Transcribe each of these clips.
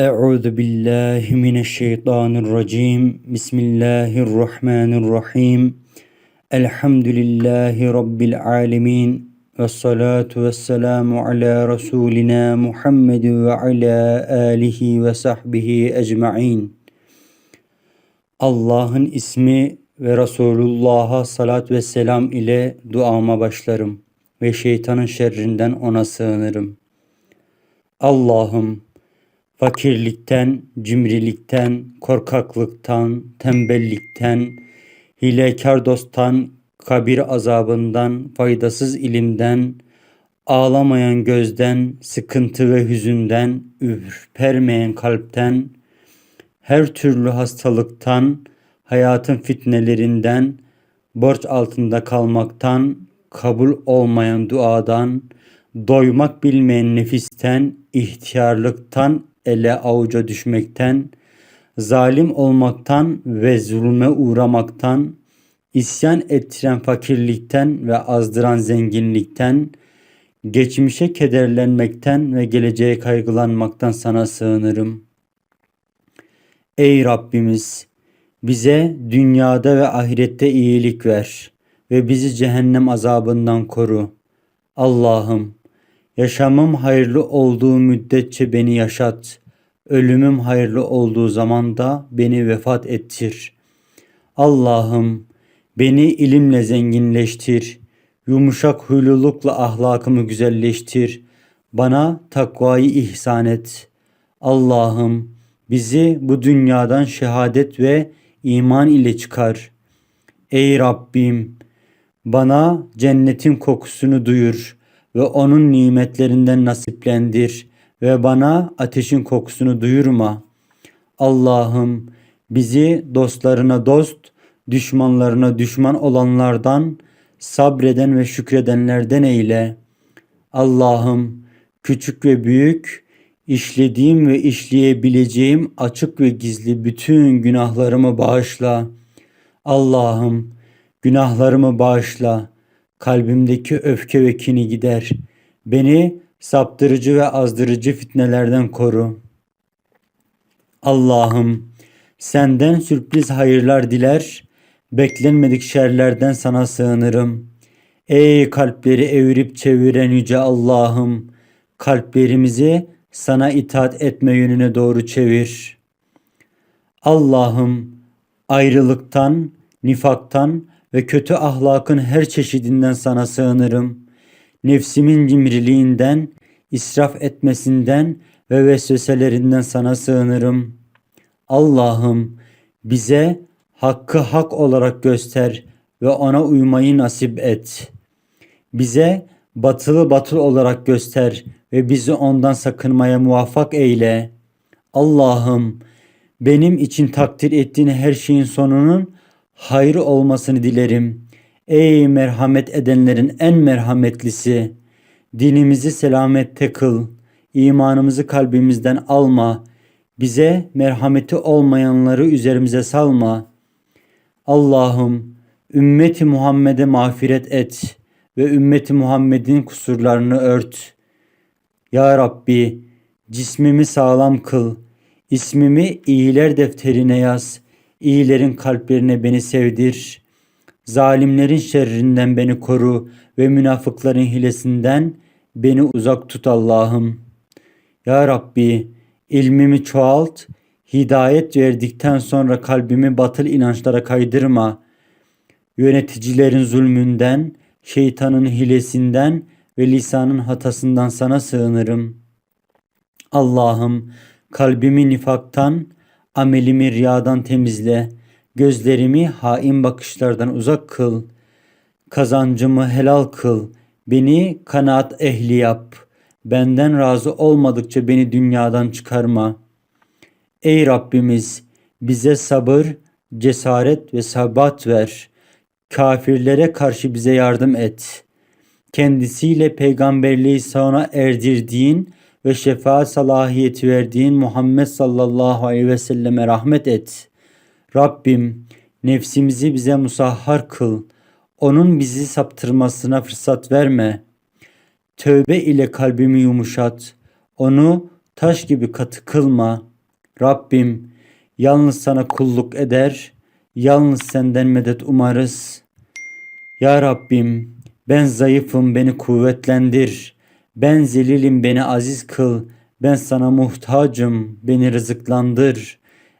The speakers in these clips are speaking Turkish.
Euzu billahi mineşşeytanirracim. Bismillahirrahmanirrahim. Elhamdülillahi rabbil alamin. Ve salatu ve selamu ala Resulina Muhammed ve ala alihi ve sahbihi ecma'in. Allah'ın ismi ve Resulullah'a salat ve selam ile duama başlarım ve şeytanın şerrinden ona sığınırım. Allah'ım fakirlikten, cimrilikten, korkaklıktan, tembellikten, hilekar dosttan, kabir azabından, faydasız ilimden, ağlamayan gözden, sıkıntı ve hüzünden, ürpermeyen kalpten, her türlü hastalıktan, hayatın fitnelerinden, borç altında kalmaktan, kabul olmayan duadan, doymak bilmeyen nefisten, ihtiyarlıktan, ele avuca düşmekten, zalim olmaktan ve zulme uğramaktan, isyan ettiren fakirlikten ve azdıran zenginlikten, geçmişe kederlenmekten ve geleceğe kaygılanmaktan sana sığınırım. Ey Rabbimiz! Bize dünyada ve ahirette iyilik ver ve bizi cehennem azabından koru. Allah'ım Yaşamım hayırlı olduğu müddetçe beni yaşat. Ölümüm hayırlı olduğu zaman da beni vefat ettir. Allah'ım beni ilimle zenginleştir. Yumuşak huylulukla ahlakımı güzelleştir. Bana takvayı ihsan et. Allah'ım bizi bu dünyadan şehadet ve iman ile çıkar. Ey Rabbim bana cennetin kokusunu duyur.'' Ve onun nimetlerinden nasiplendir ve bana ateşin kokusunu duyurma. Allah'ım bizi dostlarına dost, düşmanlarına düşman olanlardan, sabreden ve şükredenlerden eyle. Allah'ım küçük ve büyük, işlediğim ve işleyebileceğim açık ve gizli bütün günahlarımı bağışla. Allah'ım günahlarımı bağışla kalbimdeki öfke ve kini gider. Beni saptırıcı ve azdırıcı fitnelerden koru. Allah'ım senden sürpriz hayırlar diler, beklenmedik şerlerden sana sığınırım. Ey kalpleri evirip çeviren yüce Allah'ım, kalplerimizi sana itaat etme yönüne doğru çevir. Allah'ım ayrılıktan, nifaktan ve kötü ahlakın her çeşidinden sana sığınırım. Nefsimin cimriliğinden, israf etmesinden ve vesveselerinden sana sığınırım. Allah'ım bize hakkı hak olarak göster ve ona uymayı nasip et. Bize batılı batıl olarak göster ve bizi ondan sakınmaya muvaffak eyle. Allah'ım benim için takdir ettiğin her şeyin sonunun hayır olmasını dilerim. Ey merhamet edenlerin en merhametlisi, dinimizi selamette kıl, imanımızı kalbimizden alma, bize merhameti olmayanları üzerimize salma. Allah'ım ümmeti Muhammed'e mağfiret et ve ümmeti Muhammed'in kusurlarını ört. Ya Rabbi cismimi sağlam kıl, ismimi iyiler defterine yaz.'' İyilerin kalplerine beni sevdir. Zalimlerin şerrinden beni koru ve münafıkların hilesinden beni uzak tut Allah'ım. Ya Rabbi ilmimi çoğalt, hidayet verdikten sonra kalbimi batıl inançlara kaydırma. Yöneticilerin zulmünden, şeytanın hilesinden ve lisanın hatasından sana sığınırım. Allah'ım kalbimi nifaktan, Amelimi riyadan temizle. Gözlerimi hain bakışlardan uzak kıl. Kazancımı helal kıl. Beni kanaat ehli yap. Benden razı olmadıkça beni dünyadan çıkarma. Ey Rabbimiz bize sabır, cesaret ve sabat ver. Kafirlere karşı bize yardım et. Kendisiyle peygamberliği sona erdirdiğin ve şefaat salahiyeti verdiğin Muhammed sallallahu aleyhi ve selleme rahmet et. Rabbim nefsimizi bize musahhar kıl. Onun bizi saptırmasına fırsat verme. Tövbe ile kalbimi yumuşat. Onu taş gibi katı kılma. Rabbim yalnız sana kulluk eder, yalnız senden medet umarız. Ya Rabbim ben zayıfım beni kuvvetlendir. Ben zelilim beni aziz kıl. Ben sana muhtacım beni rızıklandır.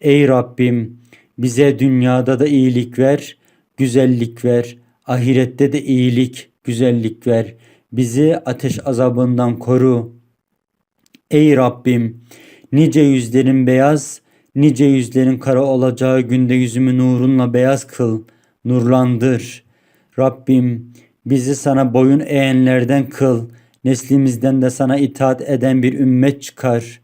Ey Rabbim bize dünyada da iyilik ver, güzellik ver. Ahirette de iyilik, güzellik ver. Bizi ateş azabından koru. Ey Rabbim nice yüzlerin beyaz, nice yüzlerin kara olacağı günde yüzümü nurunla beyaz kıl, nurlandır. Rabbim bizi sana boyun eğenlerden kıl, neslimizden de sana itaat eden bir ümmet çıkar.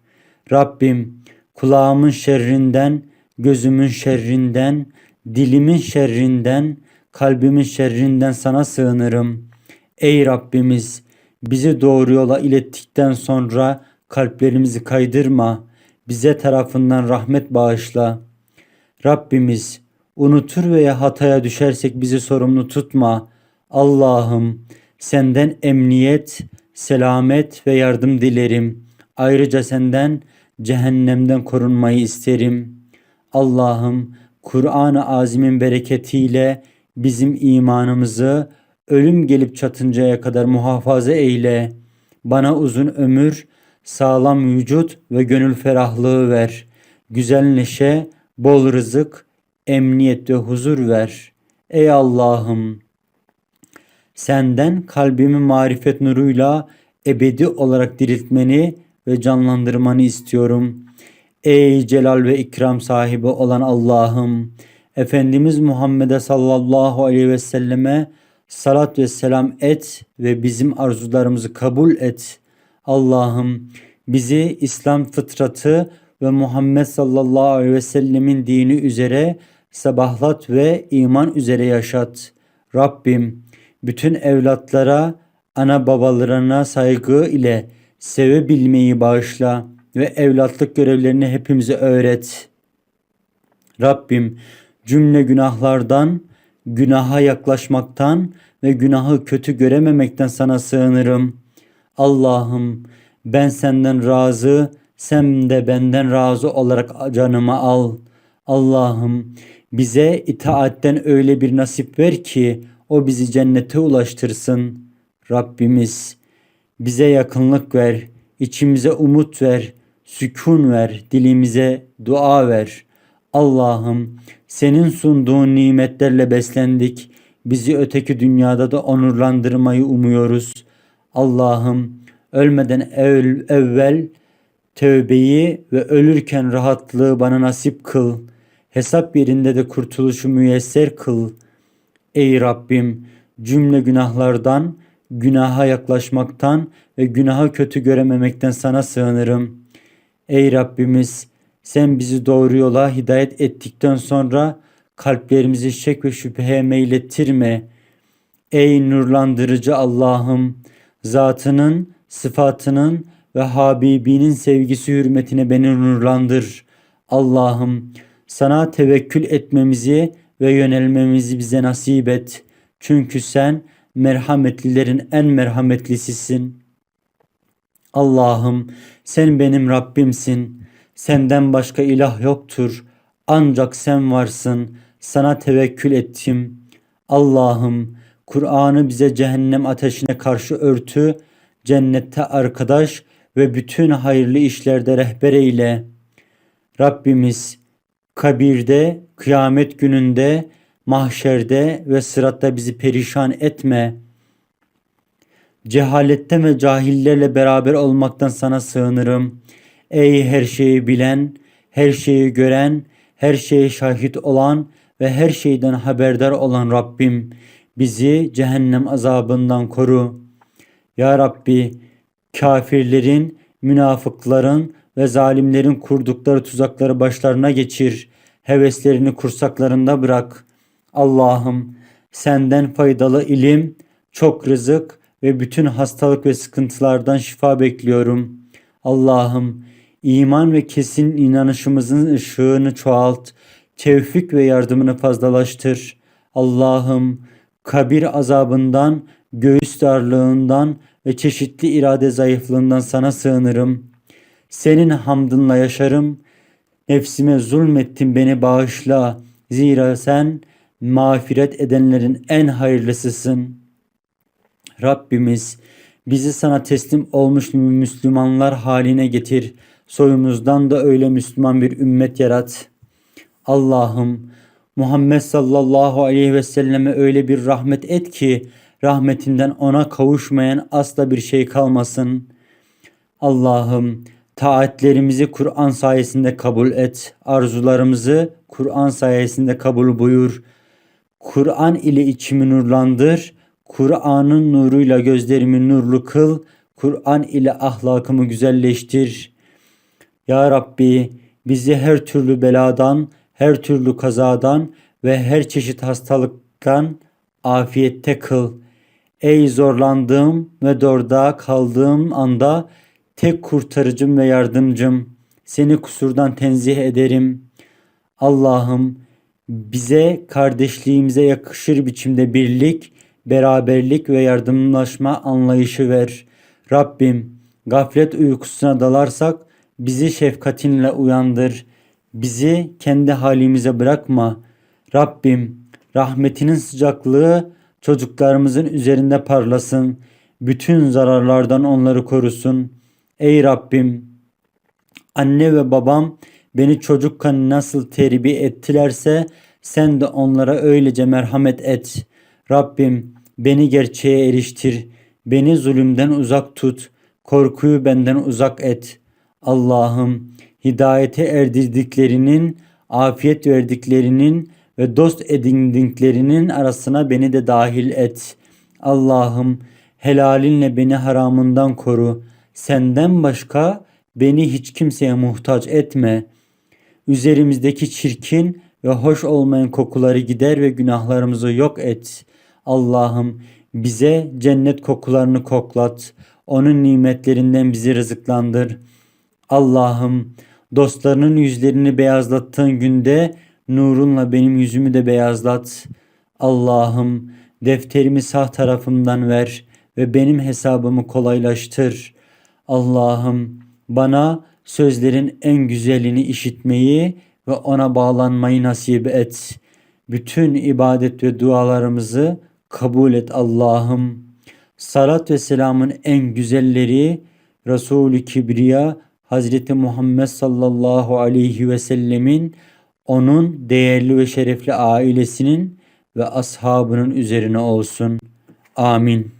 Rabbim kulağımın şerrinden, gözümün şerrinden, dilimin şerrinden, kalbimin şerrinden sana sığınırım. Ey Rabbimiz bizi doğru yola ilettikten sonra kalplerimizi kaydırma. Bize tarafından rahmet bağışla. Rabbimiz unutur veya hataya düşersek bizi sorumlu tutma. Allah'ım senden emniyet, selamet ve yardım dilerim. Ayrıca senden cehennemden korunmayı isterim. Allah'ım Kur'an-ı Azim'in bereketiyle bizim imanımızı ölüm gelip çatıncaya kadar muhafaza eyle. Bana uzun ömür, sağlam vücut ve gönül ferahlığı ver. Güzel neşe, bol rızık, emniyet ve huzur ver. Ey Allah'ım! Senden kalbimi marifet nuruyla ebedi olarak diriltmeni ve canlandırmanı istiyorum. Ey celal ve ikram sahibi olan Allah'ım! Efendimiz Muhammed'e sallallahu aleyhi ve selleme salat ve selam et ve bizim arzularımızı kabul et. Allah'ım bizi İslam fıtratı ve Muhammed sallallahu aleyhi ve sellemin dini üzere sabahlat ve iman üzere yaşat. Rabbim bütün evlatlara, ana babalarına saygı ile sevebilmeyi bağışla ve evlatlık görevlerini hepimize öğret. Rabbim cümle günahlardan, günaha yaklaşmaktan ve günahı kötü görememekten sana sığınırım. Allah'ım ben senden razı, sen de benden razı olarak canımı al. Allah'ım bize itaatten öyle bir nasip ver ki o bizi cennete ulaştırsın. Rabbimiz bize yakınlık ver, içimize umut ver, sükun ver, dilimize dua ver. Allah'ım senin sunduğun nimetlerle beslendik. Bizi öteki dünyada da onurlandırmayı umuyoruz. Allah'ım ölmeden ev, evvel tövbeyi ve ölürken rahatlığı bana nasip kıl. Hesap yerinde de kurtuluşu müyesser kıl. Ey Rabbim cümle günahlardan, günaha yaklaşmaktan ve günahı kötü görememekten sana sığınırım. Ey Rabbimiz sen bizi doğru yola hidayet ettikten sonra kalplerimizi şek ve şüpheye meylettirme. Ey nurlandırıcı Allah'ım zatının, sıfatının ve Habibinin sevgisi hürmetine beni nurlandır. Allah'ım sana tevekkül etmemizi ve yönelmemizi bize nasip et. Çünkü sen merhametlilerin en merhametlisisin. Allah'ım sen benim Rabbimsin. Senden başka ilah yoktur. Ancak sen varsın. Sana tevekkül ettim. Allah'ım Kur'an'ı bize cehennem ateşine karşı örtü, cennette arkadaş ve bütün hayırlı işlerde rehber eyle. Rabbimiz kabirde, kıyamet gününde, mahşerde ve sıratta bizi perişan etme. Cehalette ve cahillerle beraber olmaktan sana sığınırım. Ey her şeyi bilen, her şeyi gören, her şeye şahit olan ve her şeyden haberdar olan Rabbim bizi cehennem azabından koru. Ya Rabbi kafirlerin, münafıkların ve zalimlerin kurdukları tuzakları başlarına geçir. Heveslerini kursaklarında bırak. Allah'ım senden faydalı ilim, çok rızık ve bütün hastalık ve sıkıntılardan şifa bekliyorum. Allah'ım iman ve kesin inanışımızın ışığını çoğalt, tevfik ve yardımını fazlalaştır. Allah'ım kabir azabından, göğüs darlığından ve çeşitli irade zayıflığından sana sığınırım. Senin hamdınla yaşarım. Nefsime zulmettim beni bağışla. Zira sen mağfiret edenlerin en hayırlısısın. Rabbimiz bizi sana teslim olmuş Müslümanlar haline getir. Soyumuzdan da öyle Müslüman bir ümmet yarat. Allah'ım Muhammed sallallahu aleyhi ve selleme öyle bir rahmet et ki rahmetinden ona kavuşmayan asla bir şey kalmasın. Allah'ım taatlerimizi Kur'an sayesinde kabul et. Arzularımızı Kur'an sayesinde kabul buyur. Kur'an ile içimi nurlandır. Kur'an'ın nuruyla gözlerimi nurlu kıl. Kur'an ile ahlakımı güzelleştir. Ya Rabbi bizi her türlü beladan, her türlü kazadan ve her çeşit hastalıktan afiyette kıl. Ey zorlandığım ve dorda kaldığım anda tek kurtarıcım ve yardımcım seni kusurdan tenzih ederim. Allah'ım bize kardeşliğimize yakışır biçimde birlik, beraberlik ve yardımlaşma anlayışı ver. Rabbim gaflet uykusuna dalarsak bizi şefkatinle uyandır. Bizi kendi halimize bırakma. Rabbim rahmetinin sıcaklığı çocuklarımızın üzerinde parlasın. Bütün zararlardan onları korusun. Ey Rabbim anne ve babam beni çocukken nasıl terbiye ettilerse sen de onlara öylece merhamet et. Rabbim beni gerçeğe eriştir. Beni zulümden uzak tut. Korkuyu benden uzak et. Allah'ım hidayete erdirdiklerinin, afiyet verdiklerinin ve dost edindiklerinin arasına beni de dahil et. Allah'ım helalinle beni haramından koru. Senden başka beni hiç kimseye muhtaç etme. Üzerimizdeki çirkin ve hoş olmayan kokuları gider ve günahlarımızı yok et. Allah'ım bize cennet kokularını koklat. Onun nimetlerinden bizi rızıklandır. Allah'ım dostlarının yüzlerini beyazlattığın günde nurunla benim yüzümü de beyazlat. Allah'ım defterimi sağ tarafımdan ver ve benim hesabımı kolaylaştır. Allah'ım bana sözlerin en güzelini işitmeyi ve ona bağlanmayı nasip et. Bütün ibadet ve dualarımızı kabul et Allah'ım. Salat ve selamın en güzelleri Resulü Kibriya Hazreti Muhammed sallallahu aleyhi ve sellemin onun değerli ve şerefli ailesinin ve ashabının üzerine olsun. Amin.